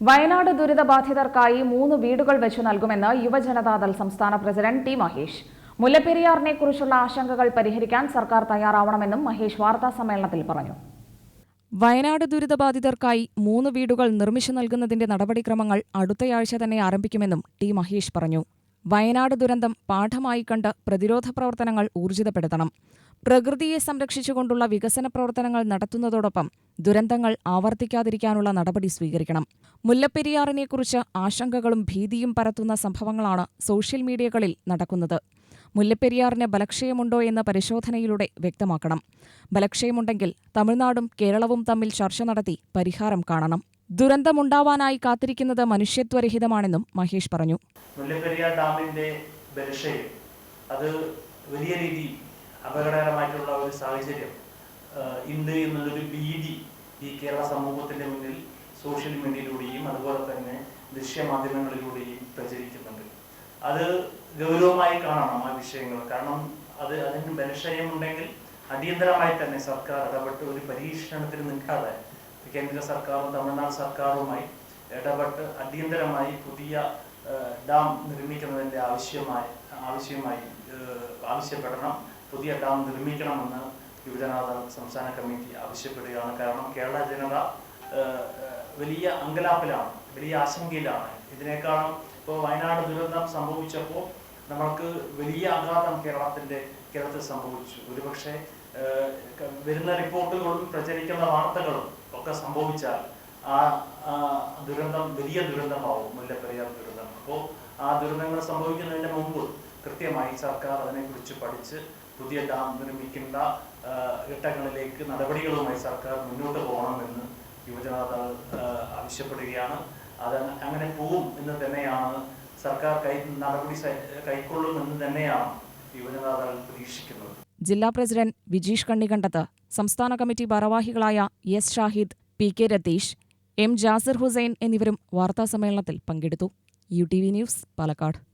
വയനാട് ദുരിതബാധിതർക്കായി മൂന്ന് വീടുകൾ വെച്ചു നൽകുമെന്ന് യുവജനതാദൾ സംസ്ഥാന പ്രസിഡന്റ് ടി മഹേഷ്. മുല്ലപ്പെരിയാറിനെ കുറിച്ചുള്ള ആശങ്കകൾ പരിഹരിക്കാൻ സർക്കാർ തയ്യാറാവണമെന്നും മഹേഷ് വാർത്താ സമ്മേളനത്തിൽ പറഞ്ഞു. വയനാട് ദുരിതബാധിതർക്കായി മൂന്ന് വീടുകൾ നിർമ്മിച്ചു നൽകുന്നതിന്റെ നടപടിക്രമങ്ങൾ അടുത്തയാഴ്ച തന്നെ ആരംഭിക്കുമെന്നും ടി മഹേഷ് പറഞ്ഞു. വയനാട് ദുരന്തം പാഠമായി കണ്ട് പ്രതിരോധ പ്രവർത്തനങ്ങൾ ഊർജിതപ്പെടുത്തണം. പ്രകൃതിയെ സംരക്ഷിച്ചുകൊണ്ടുള്ള വികസന പ്രവർത്തനങ്ങൾ നടത്തുന്നതോടൊപ്പം ദുരന്തങ്ങൾ ആവർത്തിക്കാതിരിക്കാനുള്ള നടപടി സ്വീകരിക്കണം. മുല്ലപ്പെരിയാറിനെക്കുറിച്ച് ആശങ്കകളും ഭീതിയും പരത്തുന്ന സംഭവങ്ങളാണ് സോഷ്യൽ മീഡിയകളിൽ നടക്കുന്നത്. മുല്ലപ്പെരിയാറിന് ബലക്ഷയമുണ്ടോ എന്ന പരിശോധനയിലൂടെ വ്യക്തമാക്കണം. ബലക്ഷയമുണ്ടെങ്കിൽ തമിഴ്നാടും കേരളവും തമ്മിൽ ചർച്ച നടത്തി പരിഹാരം കാണണം. ദുരന്തമുണ്ടാവാനായി കാത്തിരിക്കുന്നത് മനുഷ്യത്വരഹിതമാണെന്നും മഹേഷ് പറഞ്ഞു. മുല്ലപ്പെരിയാർ ഡാമിന്റെ ബലക്ഷയം അത് വലിയ രീതിയിൽ അപകടകരമായിട്ടുള്ള ഒരു സാഹചര്യം. ഉണ്ട് എന്നുള്ളൊരു ഭീതി ഈ കേരള സമൂഹത്തിന്റെ മുന്നിൽ സോഷ്യൽ മീഡിയയിലൂടെയും അതുപോലെ തന്നെ ദൃശ്യമാധ്യമങ്ങളിലൂടെയും പ്രചരിക്കുന്നുണ്ട്. അത് ഗൗരവമായി കാണണം ആ വിഷയങ്ങൾ. കാരണം അത് അതിന് ബലക്ഷയമുണ്ടെങ്കിൽ അടിയന്തരമായി തന്നെ സർക്കാർ ഇടപെട്ട് ഒരു പരീക്ഷണത്തിന് നിൽക്കാതെ കേന്ദ്ര സർക്കാരും തമിഴ്നാട് സർക്കാരുമായി ഇടപെട്ട് അടിയന്തരമായി പുതിയ ഡാം നിർമ്മിക്കുന്നതിന്റെ ആവശ്യമായി ആവശ്യമായി ആവശ്യപ്പെടണം. പുതിയ ഡാം നിർമ്മിക്കണമെന്ന് യുവജനതാദൾ സംസ്ഥാന കമ്മിറ്റി ആവശ്യപ്പെടുകയാണ്. കാരണം കേരള ജനത വലിയ അങ്കലാപ്പിലാണ് വലിയ ആശങ്കയിലാണ്. ഇതിനേക്കാളും ഇപ്പോൾ വയനാട് ദുരന്തം സംഭവിച്ചപ്പോൾ നമ്മൾക്ക് വലിയ ആഘാതം കേരളത്തിന്റെ കേരളത്തിൽ സംഭവിച്ചു. ഒരുപക്ഷെ വരുന്ന റിപ്പോർട്ടുകളും പ്രചരിക്കുന്ന വാർത്തകളും ഒക്കെ സംഭവിച്ചാൽ ആ ദുരന്തം വലിയ ദുരന്തമാവും മുല്ലപ്പെരിയാർ ദുരന്തം. അപ്പോൾ ആ ദുരന്തങ്ങൾ സംഭവിക്കുന്നതിന് മുമ്പ് കൃത്യമായി സർക്കാർ അതിനെക്കുറിച്ച് പഠിച്ച് പുതിയ ഡാം നിർമ്മിക്കേണ്ട ഘട്ടങ്ങളിലേക്ക് നടപടികളുമായി സർക്കാർ മുന്നോട്ട് പോകണമെന്ന് യുവജനത ആവശ്യപ്പെടുകയാണ്. അത് അങ്ങനെ പോവും എന്ന് തന്നെയാണ് സർക്കാർ കൈ നടപടി കൈക്കൊള്ളുമെന്ന് തന്നെയാണ് യുവജനതാദൾ പ്രതീക്ഷിക്കുന്നത്. ജില്ലാ പ്രസിഡന്റ് വിജീഷ് കണ്ണികണ്ടത്ത് സംസ്ഥാന കമ്മിറ്റി ഭാരവാഹികളായ S Shahid P K Ratheesh M Jasir Hussain എന്നിവരും വാർത്താസമ്മേളനത്തിൽ പങ്കെടുത്തു. U T V news Palakkad.